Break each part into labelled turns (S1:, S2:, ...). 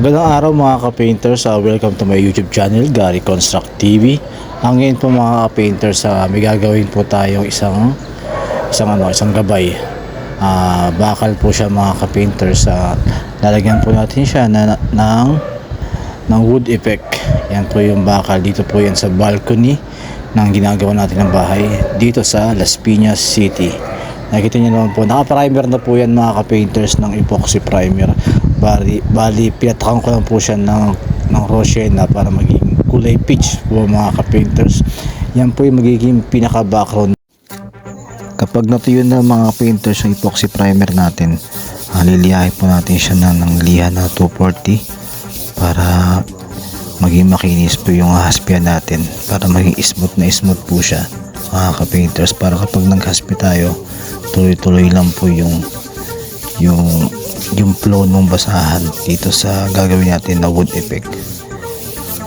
S1: Magandang araw mga ka-painters. Uh, welcome to my YouTube channel, Gary Construct TV. Ang ngayon po mga ka-painters, uh, may gagawin po tayong isang isang ano, isang gabay. Ah, bakal po siya mga ka-painters. Uh, lalagyan po natin siya na, ng ng wood effect. Yan po yung bakal. Dito po yan sa balcony ng ginagawa natin ng bahay dito sa Las Piñas City. Nakita niyo naman po, naka-primer na po yan mga ka-painters ng epoxy primer. Bali, bali pinatakan ko lang po siya ng, ng Roshena para maging kulay peach po mga ka-painters. Yan po yung magiging pinaka-background. Kapag natuyo na mga painters yung epoxy primer natin, uh, liliyahin po natin siya na ng liha na 240 para maging makinis po yung haspya natin para maging smooth na smooth po siya mga ka-painters para kapag naghaspi tayo tuloy-tuloy lang po yung yung yung flow ng basahan dito sa gagawin natin na wood effect.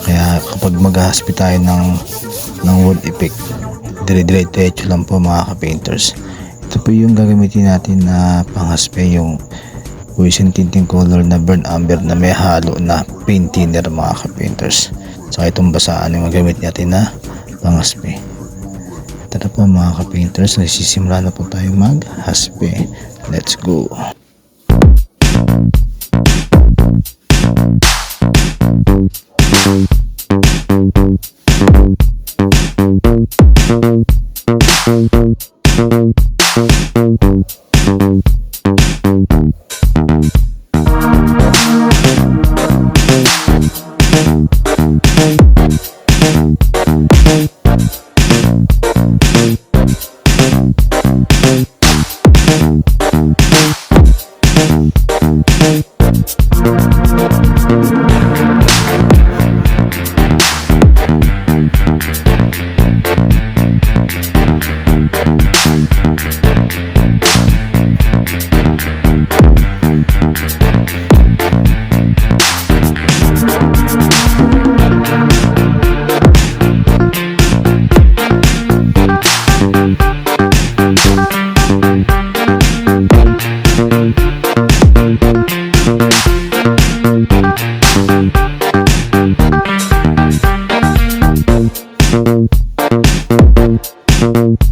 S1: Kaya kapag maghahaspi tayo ng ng wood effect dire-diretso lang po mga ka-painters. Ito po yung gagamitin natin na panghaspe yung poison tinting color na burn amber na may halo na paint thinner mga ka-painters. Saka itong basaan yung gagamit natin na panghaspe tara po mga ka-painters nagsisimula na po tayo maghaspe let's go Thank you. Thank you.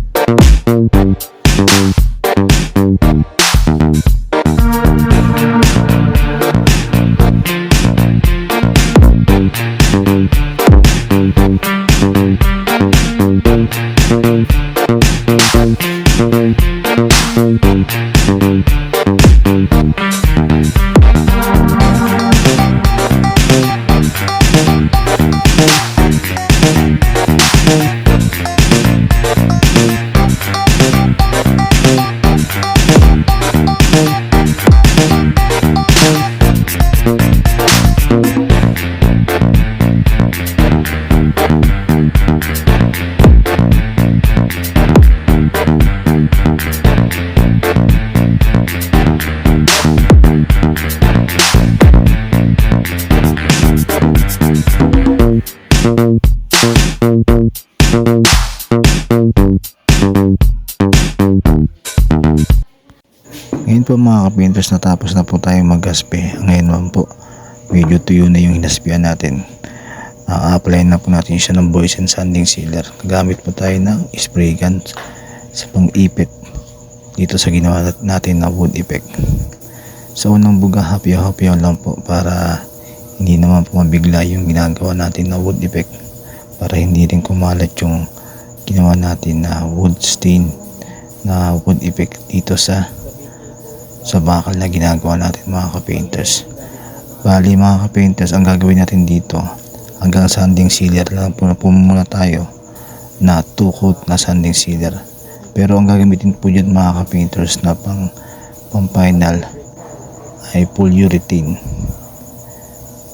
S1: Ngayon po mga kapinters natapos na po tayong maghaspe. Ngayon naman po medyo tuyo na yung hinaspian natin. A-apply na po natin siya ng boys and sanding sealer. Gamit po tayo ng spray gun sa pang-ipit dito sa ginawa nat- natin na wood effect. Sa unang buga hapyaw-hapyaw lang po para hindi naman po mabigla yung ginagawa natin na wood effect para hindi rin kumalat yung ginawa natin na wood stain na wood effect dito sa sa bakal na ginagawa natin mga ka-painters. Bali mga ka-painters, ang gagawin natin dito, hanggang sanding sealer lang po po muna tayo na 2 coat na sanding sealer. Pero ang gagamitin po dyan mga ka-painters na pang, pang final ay polyurethane.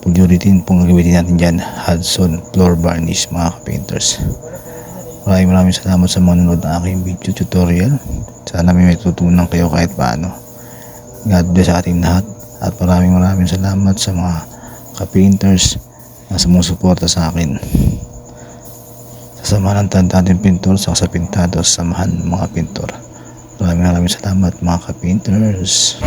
S1: Polyurethane pong gagamitin natin dyan, Hudson floor varnish mga ka-painters. Maraming maraming salamat sa mga nanonood ng aking video tutorial. Sana may matutunan kayo kahit paano. God bless sa ating lahat at maraming maraming salamat sa mga ka-painters na sumusuporta sa akin. Sa samahan ng tanda-tanding pintor sa sa pintado sa samahan mga pintor. Maraming maraming salamat mga ka-painters.